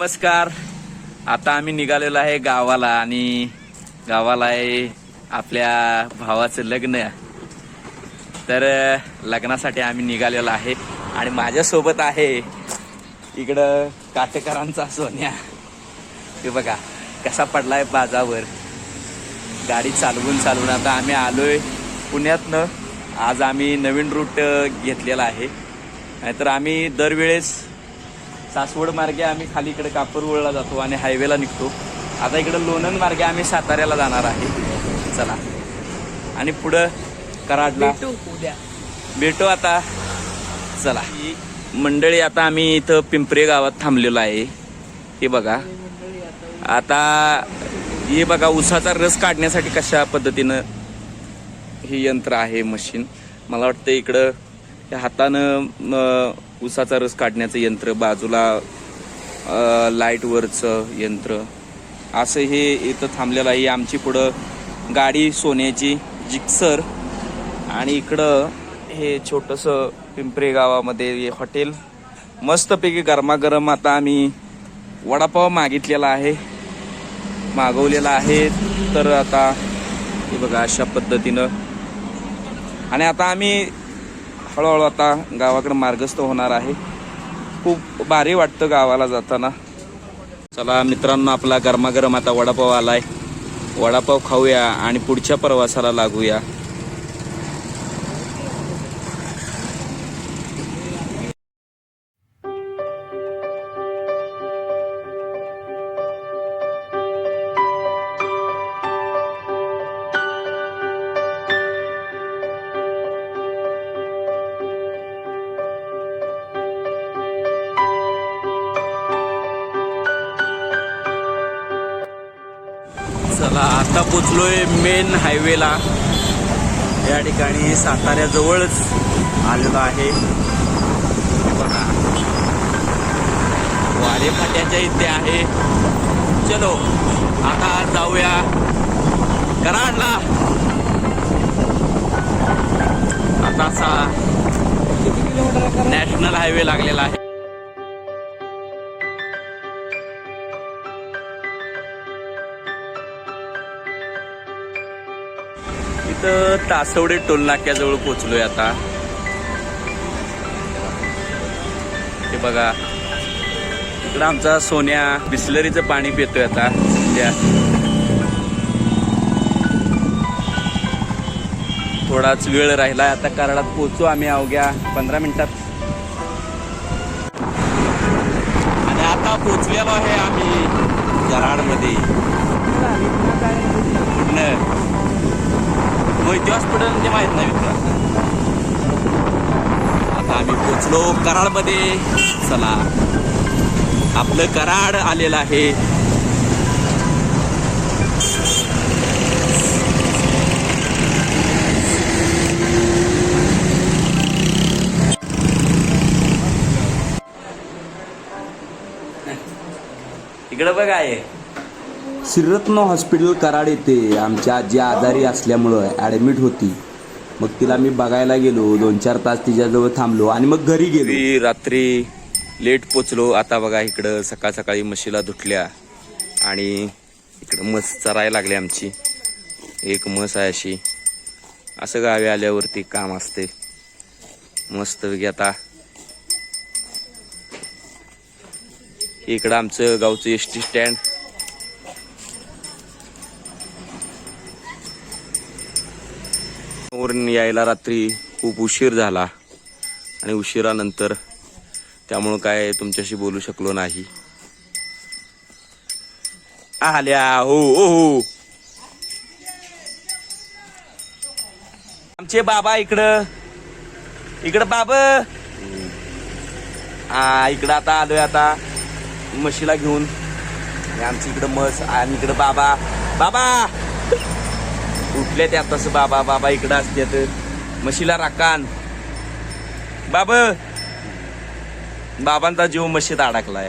नमस्कार. आता आम्ही निघालेलो आहे गावाला आणि गावाला आहे आपल्या भावाचं लग्न. तर लग्नासाठी आम्ही निघालेलो आहे आणि माझ्यासोबत आहे इकडं काटेकरांचा सोन्या. ते बघा कसा पडलाय बाजावर. गाडी चालवून चालवून आता आम्ही आलोय पुण्यातनं. आज आम्ही नवीन रूट घेतलेला आहे. नाहीतर आम्ही दरवेळेस सासवड मार्गे आम्ही खाली इकडे कापूरवळला जातो आणि हायवेला निघतो. आता इकडे लोणंद मार्गे आम्ही साताऱ्याला जाणार आहे. चला. आणि पुढं कराडला. भेटू आता. चला. मंडळी आता आम्ही इथं पिंपरे गावात थांबलेलो आहे. हे बघा. आता हे बघा उसाचा रस काढण्यासाठी कशा पद्धतीनं हे यंत्र आहे मशीन. मला वाटतं इकडं हातानं ऊसाचा उसाचा रस काढण्याचं यंत्र बाजूला लाईटवरचं यंत्र असं हे इथं थांबलेलं आहे. आमची पुढं गाडी सोन्याची जिक्सर आणि इकडं हे छोटंसं पिंपरे गावामध्ये हे हॉटेल. मस्तपैकी गरमागरम आता आम्ही वडापाव मागितलेला आहे मागवलेला आहे. तर आता हे बघा अशा पद्धतीनं. आणि आता आम्ही हळूहळू आता गावाकडे मार्गस्थ होणार आहे. खूप भारी वाटतं गावाला जाताना. चला मित्रांनो आपला गरमागरम आता वडापाव आलाय. वडापाव खाऊया आणि पुढच्या प्रवासाला लागूया. चला आता पोचलोय मेन हायवेला या ठिकाणी साताऱ्याजवळच आलेलो आहे. बघा. वारे फाट्याच्या इथे आहे. चलो आता जाऊया कराडला. आता असा नॅशनल हायवे लागलेला आहे. इथं तासवडे टोल नाक्याजवळ पोचलोय आता. हे बघा. इकडं आमचा सोन्या बिस्लरीचं पाणी पितोय आता. सध्या थोडाच वेळ राहिला आता कराडात पोचू आम्ही अवघ्या पंधरा मिनिटात. आणि आता पोचलेलो आहे आम्ही कराडमध्ये वैद्य हॉस्पिटल म्हणजे ते माहीत नाही मित्र. आता आम्ही पोचलो कराडमध्ये. चला. आपलं कराड आलेलं आहे. इकडं बघ आहे श्रीरत्न हॉस्पिटल कराड येथे आमची आजी आजारी असल्यामुळं ॲडमिट होती. मग तिला मी बघायला गेलो. दोन चार तास तिच्याजवळ थांबलो आणि मग घरी गेलो. रात्री लेट पोचलो. आता बघा इकडं सकाळ सकाळी म्हशीला धुटल्या आणि इकडं म्हस चरायला लागली आमची. एक म्हस आहे अशी. असं गावी आल्यावरती काम असते. मस्त आता इकडं आमचं गावचं एस टी स्टँड वरून यायला रात्री खूप उशीर झाला आणि उशिरानंतर त्यामुळं काय तुमच्याशी बोलू शकलो नाही. आल्या हो हो हो. आमचे बाबा इकडं. इकडं बाब. हा इकडं आता आलोय आता. म्हशीला घेऊन. आमची इकडं म्हस आणि इकडं बाबा. बाबा! उठले त्या आताच बाबा बाबा इकडं असतात म्हशीला राकान. बाब. बाबांचा जीव म्हशीत अडकलाय.